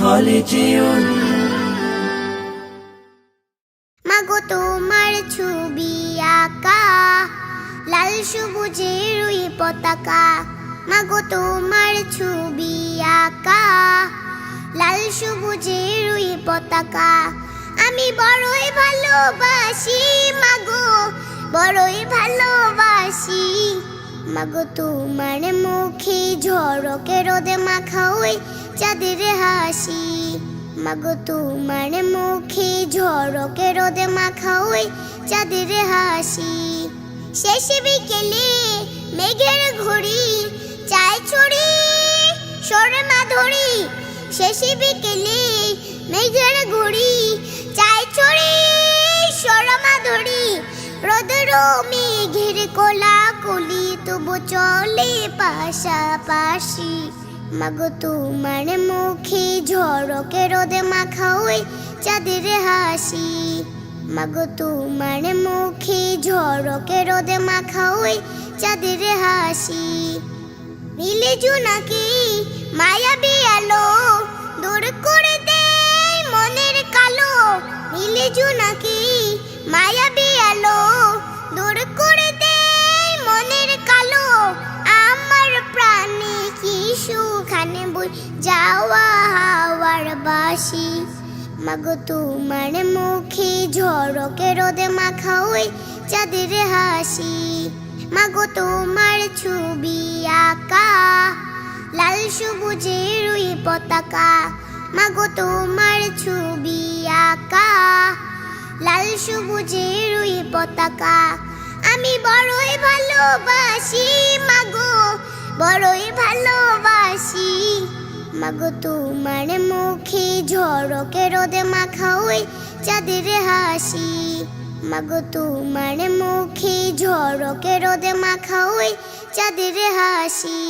হলে যেও মাগো তোমার ছবি আঁকা, লাল সবুজে রুই পতাকা। মাগো তোমার ছবি আঁকা, লাল সবুজে রুই পতাকা। আমি বড়ই ভালোবাসি, মাগো, বড়ই ভালোবাসি। মাগো তোমার মুখে ঝড়কে রোদে মাখা ওই চাঁদের হাসি। মাগো, তোমার মুখে ঝড়কে রোদে মাখা ওই চাঁদের হাসি। শেষে বিকেলে মেঘের ঘড়ি, চাই ছড়ি সরে মাধুরী শেষে বিকেলে মেঘের ঘড়ি, চাই ছড়ি সরে মাধুরী রোদের মেঘের কোলা কলি তবু চলে পাশাপাশি। মাগো তোমার মুখে ঝড়কে রোদে মাখা ওই চাঁদের হাসি। মাগো তোমার মুখে ঝড়কে রোদে মাখা ওই চাঁদের হাসি। নীলে জোনাকি মায়াবি আলো সুখানে বই যাওয়া হাওয়ার বাসি মাগো তোমার মুখে ঝড়কে রোদে মাখা ওই চাঁদের হাসি মাগো তোমার ছবি আঁকা লাল সবুজে রুই পতাকা মাগো তোমার ছবি আঁকা লাল সবুজে রুই পতাকা আমি বড়ই ভালোবাসি মাগো বড়ই ভালোবাসি মাগো তোমার মুখে ঝড়কে রোদে মাখা ওই চাঁদের হাসি। মাগো তোমার মুখে ঝড়কে রোদে মাখা ওই চাঁদের হাসি।